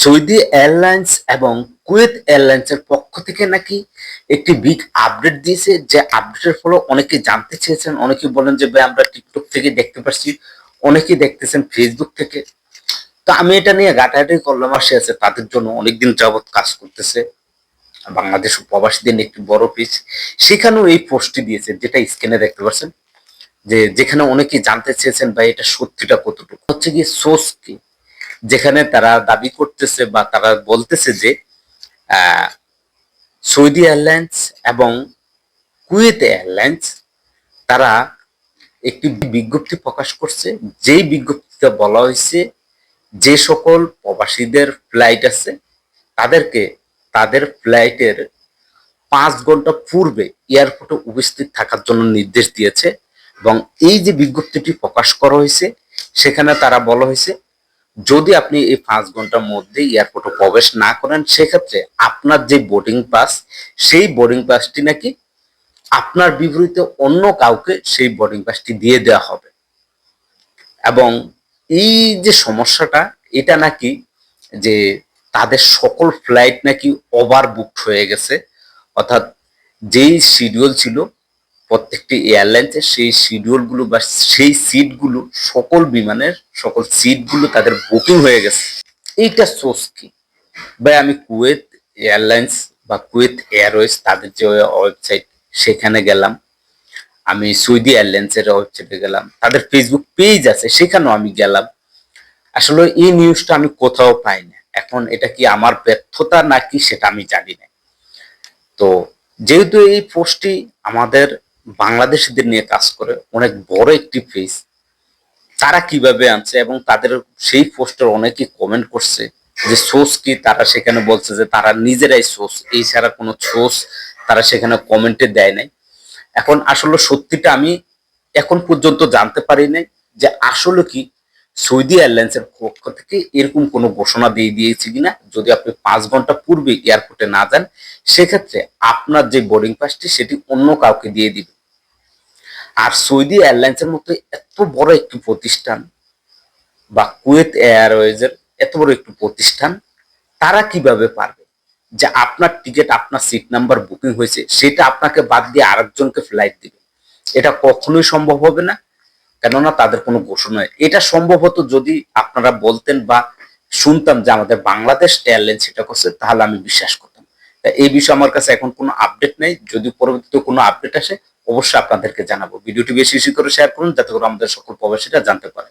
Saudi airlines এবং Kuwait এয়ারলাইন্সের পক্ষ থেকে নাকি একটি বিগ আপডেট দিয়েছে। যে আপডেটের ফলে অনেকে জানতে চেয়েছেন, অনেকে বলেন যে, ভাই, আমরা টিকটক থেকে দেখতে পাচ্ছি অনেকেই দেখতেছেন ফেসবুক থেকে। তো আমি এটা নিয়ে ঘাটাঘাটি করলাম আসে আছে, তাদের জন্য অনেকদিন যাবৎ কাজ করতেছে। বাংলাদেশ প্রবাসীদের একটি বড় পিস সেখানেও এই পোস্টটি দিয়েছে, যেটা স্ক্রিনে দেখতে পাচ্ছেন। যে যেখানে অনেকেই জানতে চেয়েছেন, ভাই, এটা সত্যিটা কতটুকু? হচ্ছে কি সোর্স কি? যেখানে তারা দাবি করতেছে বা তারা বলতেছে যে সৌদি এয়ারলাইন্স এবং কুয়েত এয়ারলাইন্স, তারা একটি বিজ্ঞপ্তি প্রকাশ করছে। যেই বিজ্ঞপ্তিতে বলা হয়েছে, যে সকল প্রবাসীদের ফ্লাইট আছে, তাদেরকে, তাদের ফ্লাইটের পাঁচ ঘণ্টা পূর্বে এয়ারপোর্টে উপস্থিত থাকার জন্য নির্দেশ দিয়েছে এবং এই যে বিজ্ঞপ্তিটি প্রকাশ করা হয়েছে, সেখানে তারা বলা হয়েছে যদি আপনি এই পাঁচ ঘণ্টার মধ্যে এয়ারপোর্টে প্রবেশ না করেন, সেক্ষেত্রে আপনার যে বোর্ডিং পাস সেই বোর্ডিং পাসটি নাকি আপনার বিপরীতে অন্য কাউকে সেই বোর্ডিং পাসটি দিয়ে দেওয়া হবে। এবং এই যে সমস্যাটা, এটা নাকি যে তাদের সকল ফ্লাইট নাকি ওভার বুকড হয়ে গেছে, অর্থাৎ যেই শিডিউল ছিল প্রত্যেকটি এয়ারলাইন্সের সেই শিডিউলগুলো বা সেই সিটগুলো সকল বিমানের, সকল সিটগুলো তাদের বুকিং হয়ে গেছে। এইটা সোর্স কি? ভাই, আমি কুয়েত এয়ারলাইন্স বা কুয়েত এয়ারওয়েজ তাদের যে ওয়েবসাইট সেখানে গেলাম। আমি সৌদি এয়ারলাইন্সের ওয়েবসাইটে গেলাম। তাদের ফেসবুক পেজ আছে, সেখানেও আমি গেলাম। আসলে এই নিউজটা আমি কোথাও পাই না এখন এটা কি আমার ব্যর্থতা নাকি সেটা আমি জানি না। তো যেহেতু এই পোস্টটি আমাদের বাংলাদেশিদের নিয়ে কাজ করে, অনেক বড় একটি পেজ তারা কীভাবে আনছে এবং তাদের সেই পোস্টের অনেকে কমেন্ট করছে যে, সোর্স কি? তারা সেখানে বলছে যে, তারা নিজেরাই সোর্স। এই ছাড়া কোনো সোর্স তারা সেখানে কমেন্টে দেয় নাই। এখন আসলে সত্যিটা আমি এখন পর্যন্ত জানতে পারি নাই যে, আসলে কি সৌদি এয়ারলাইন্সের পক্ষ থেকে এরকম কোনো ঘোষণা দিয়ে দিয়েছে কিনা, যদি আপনি পাঁচ ঘণ্টা পূর্বে এয়ারপোর্টে না যান, সেক্ষেত্রে আপনার যে বোর্ডিং পাসটি সেটি অন্য কাউকে দিয়ে দিবে। আর সৌদি এয়ারলাইন্সের মতো এত বড় একটি প্রতিষ্ঠান, বা কুয়েত এয়ারওয়েজের এত বড় একটি প্রতিষ্ঠান, তারা কীভাবে পারবে? যে আপনার টিকিট আপনার সিট নাম্বার বুকিং হয়েছে, সেটা আপনাকে বাদ দিয়ে আরেকজনকে ফ্লাইট দিবে। এটা কখনোই সম্ভব হবে না। কেননা তাদের কোনো ঘোষণা এটা সম্ভব হতো যদি আপনারা বলতেন বা শুনতাম যে আমাদের বাংলাদেশ এয়ারলাইন্স সেটা করছে, তাহলে আমি বিশ্বাস করতাম। তা এই বিষয়ে আমার কাছে এখন কোনো আপডেট নেই। যদি পরবর্তীতে কোনো আপডেট আসে, অবশ্যই আপনাদেরকে জানাব। ভিডিওটি বেশি বেশি করে শেয়ার করুন, যাতে করে আমাদের সকল প্রবাসীরা জানতে পারে।